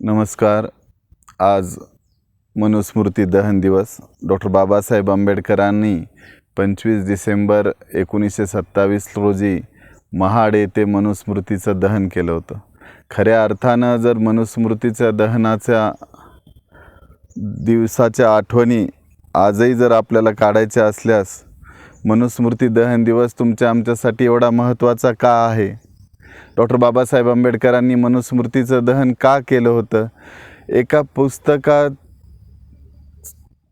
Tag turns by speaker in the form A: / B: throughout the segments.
A: नमस्कार. आज मनुस्मृती दहन दिवस. डॉक्टर बाबासाहेब आंबेडकरांनी पंचवीस डिसेंबर एकोणीसशे सत्तावीस रोजी महाड येथे मनुस्मृतीचं दहन केलं होतं. खऱ्या अर्थानं जर मनुस्मृतीच्या दहनाच्या दिवसाच्या आठवणी आजही जर आपल्याला काढायच्या असल्यास मनुस्मृती दहन दिवस तुमच्या आमच्यासाठी एवढा महत्त्वाचा का आहे? डॉक्टर बाबासाहेब आंबेडकरांनी मनुस्मृतीचं दहन का केलं होतं? एका पुस्तकात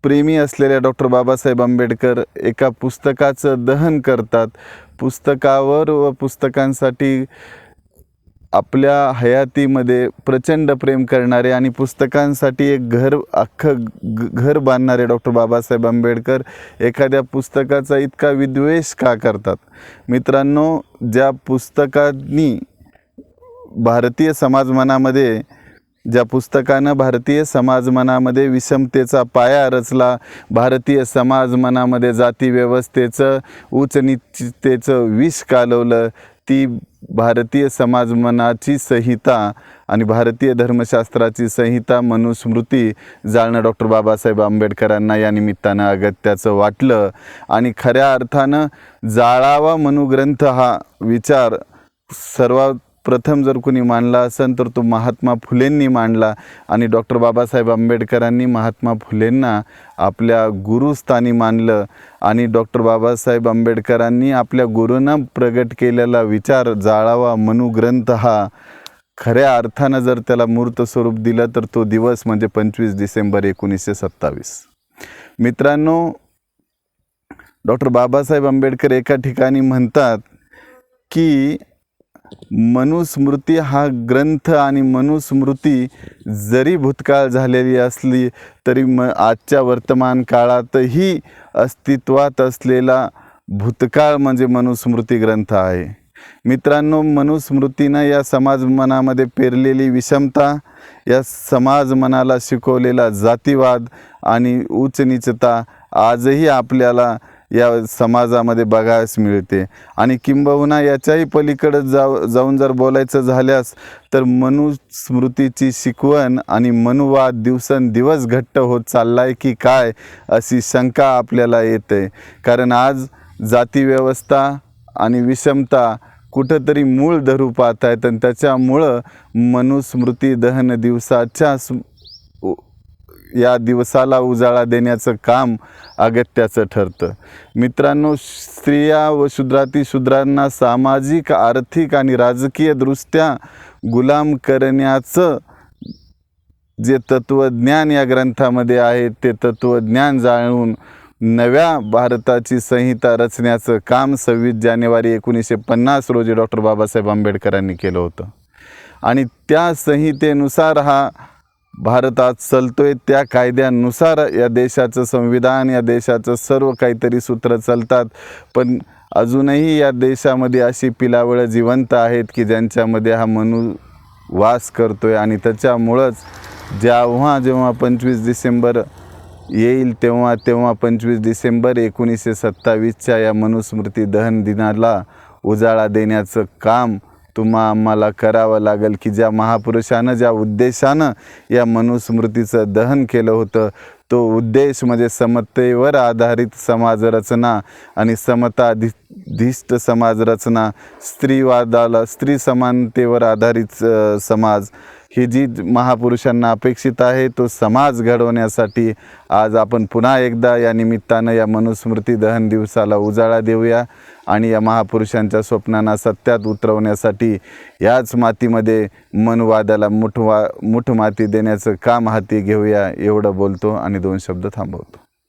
A: प्रेमी असलेल्या डॉक्टर बाबासाहेब आंबेडकर एका पुस्तकाचं दहन करतात. पुस्तकावर व पुस्तकांसाठी आपल्या हयातीमध्ये प्रचंड प्रेम करणारे आणि पुस्तकांसाठी एक घर अख्खं घर बांधणारे डॉक्टर बाबासाहेब आंबेडकर एखाद्या पुस्तकाचा इतका विद्वेष का करतात? मित्रांनो ज्या पुस्तकांनी भारतीय समाजमनामध्ये ज्या पुस्तकानं भारतीय समाजमनामध्ये विषमतेचा पाया रचला भारतीय समाजमनामध्ये जातीव्यवस्थेचं उच्चनीचतेचं विष कालवलं ती भारतीय समाजमनाची संहिता आणि भारतीय धर्मशास्त्राची संहिता मनुस्मृती जाळणं डॉक्टर बाबासाहेब आंबेडकरांना या निमित्तानं अगत्याचं वाटलं. आणि खऱ्या अर्थानं जाळावा मनुग्रंथ हा विचार सर्वात प्रथम जर कोणी मांडला असेल तर तो महात्मा फुलेंनी मांडला. आणि डॉक्टर बाबासाहेब आंबेडकरांनी महात्मा फुलेंना आपल्या गुरुस्थानी मानलं. आणि डॉक्टर बाबासाहेब आंबेडकरांनी आपल्या गुरूंना प्रगट केलेला विचार जाळावा मनुग्रंथ हा. खऱ्या अर्थानं जर त्याला मूर्त स्वरूप दिलं तर तो दिवस म्हणजे पंचवीस डिसेंबर एकोणीसशे सत्तावीस. मित्रांनो डॉक्टर बाबासाहेब आंबेडकर एका ठिकाणी म्हणतात की मनुस्मृती हा ग्रंथ आणि मनुस्मृती जरी भूतकाळ झालेली असली तरी म आजच्या वर्तमान काळातही अस्तित्वात असलेला भूतकाळ म्हणजे मनुस्मृती ग्रंथ आहे. मित्रांनो मनुस्मृतीनं या समाज मनामध्ये पेरलेली विषमता या समाज मनाला शिकवलेला जातीवाद आणि उच्चनीचता आजही आपल्याला या समाजामध्ये बघायस मिळते. आणि किंबहुना याच्याही पलीकडे जाऊ जाऊन जर बोलायचं झाल्यास तर मनुस्मृतीची शिकवण आणि मनुवाद दिवसेंदिवस घट्ट होत चालला आहे की काय अशी शंका आपल्याला येते. कारण आज जातीव्यवस्था आणि विषमता कुठंतरी मूळ धरू पाहत आहेत आणि त्याच्यामुळं मनुस्मृती दहन दिवसाच्या स्म- या दिवसाला उजाळा देण्याचं काम अगत्याचं ठरतं. मित्रांनो स्त्रिया व शूद्राती शूद्रांना सामाजिक आर्थिक आणि राजकीयदृष्ट्या गुलाम करण्याचं जे तत्त्वज्ञान या ग्रंथामध्ये आहे ते तत्त्वज्ञान जाणून नव्या भारताची संहिता रचण्याचं काम सव्वीस जानेवारी एकोणीसशे पन्नास रोजी डॉक्टर बाबासाहेब आंबेडकरांनी केलं होतं. आणि त्या संहितेनुसार हा भारतात चालतोय त्या कायद्यानुसार या देशाचं संविधान या देशाचं सर्व काहीतरी सूत्र चालतात. पण अजूनही या देशामध्ये अशी पिलावळं जिवंत आहेत की ज्यांच्यामध्ये हा मनू वास करतोय आणि त्याच्यामुळंच जेव्हा जेव्हा पंचवीस डिसेंबर येईल तेव्हा तेव्हा पंचवीस डिसेंबर एकोणीसशे सत्तावीसच्या या मनुस्मृती दहन दिनाला उजाळा देण्याचं काम तुम्हा आम्हाला करावं लागेल की ज्या महापुरुषानं ज्या उद्देशानं या मनुस्मृतीचं दहन केलं होतं तो उद्देश म्हणजे समतेवर आधारित समाजरचना आणि समताधिष्ठ समाजरचना स्त्रीवादाला स्त्री समानतेवर आधारित समाज. ही जी महापुरुषांना अपेक्षित आहे तो समाज घडवण्यासाठी आज आपण पुन्हा एकदा या निमित्तानं या मनुस्मृती दहन दिवसाला उजाळा देऊया आणि या महापुरुषांच्या स्वप्नांना सत्यात उतरवण्यासाठी याच मातीमध्ये मनवादाला मुठवा मुठ माती देण्याचं काम हाती घेऊया एवढं बोलतो आणि दोन शब्द थांबवतो.